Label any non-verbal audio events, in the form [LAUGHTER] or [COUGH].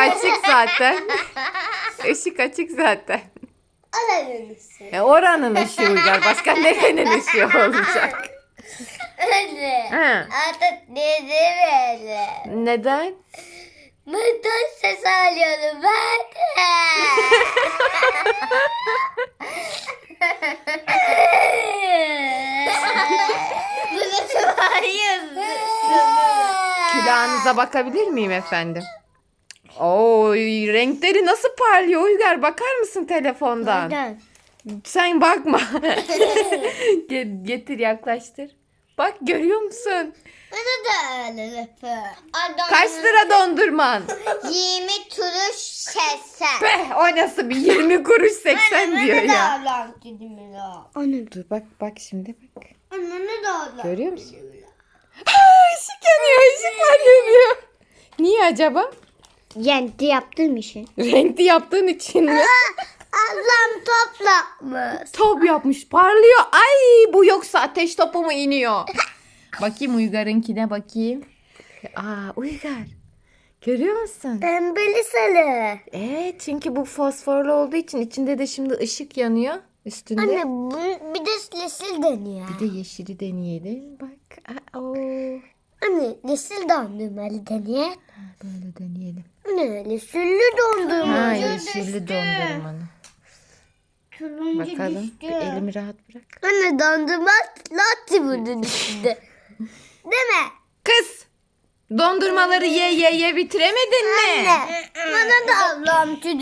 açık zaten. [LAUGHS] Işık açık zaten. Alalım E, oranın ışığı Uygar. Başka nerenin ışığı [LAUGHS] olacak? Anne. Ha. Artık dedi böyle. Neden? Metal ses alıyorum ben. Bu nasıl bağırıyorsun? Külahınıza bakabilir miyim efendim? Oy renkleri nasıl parlıyor Uygar bakar mısın telefondan? Neden? Sen bakma. [LAUGHS] [LAUGHS] Ge- Getir yaklaştır. Bak görüyor musun? Kaç lira dondurman? 20 turuş sese. Be, o nasıl bir 20 kuruş 80 diyor ya. Anne dur bak bak şimdi bak. Anne de Allah'ım. Görüyor musun? Aa, ışık yanıyor ışıklar yanıyor. Niye acaba? Yendi yaptığım işi. [LAUGHS] Renkli yaptığın için mi? Ablam toplatmış. Top yapmış parlıyor. Ay bu yoksa ateş topu mu iniyor? [LAUGHS] bakayım Uygar'ınkine bakayım. Aa Uygar. Görüyor musun? Pembeli sarı. Evet çünkü bu fosforlu olduğu için içinde de şimdi ışık yanıyor üstünde. Anne bu, bir de lesil deniyor. Bir de yeşili deneyelim. Bak. Aa. Anne lesil dondurmalı deniyor. Böyle deneyelim. Anne lesilli dondurma. Ha yeşilli dondurmanı. Turuncu Bakalım. Bir elimi rahat bırak. Anne dondurma latte bunun içinde. [LAUGHS] Değil mi? Kız. Dondurmaları ye ye ye bitiremedin mi? Anne. Bana da ablam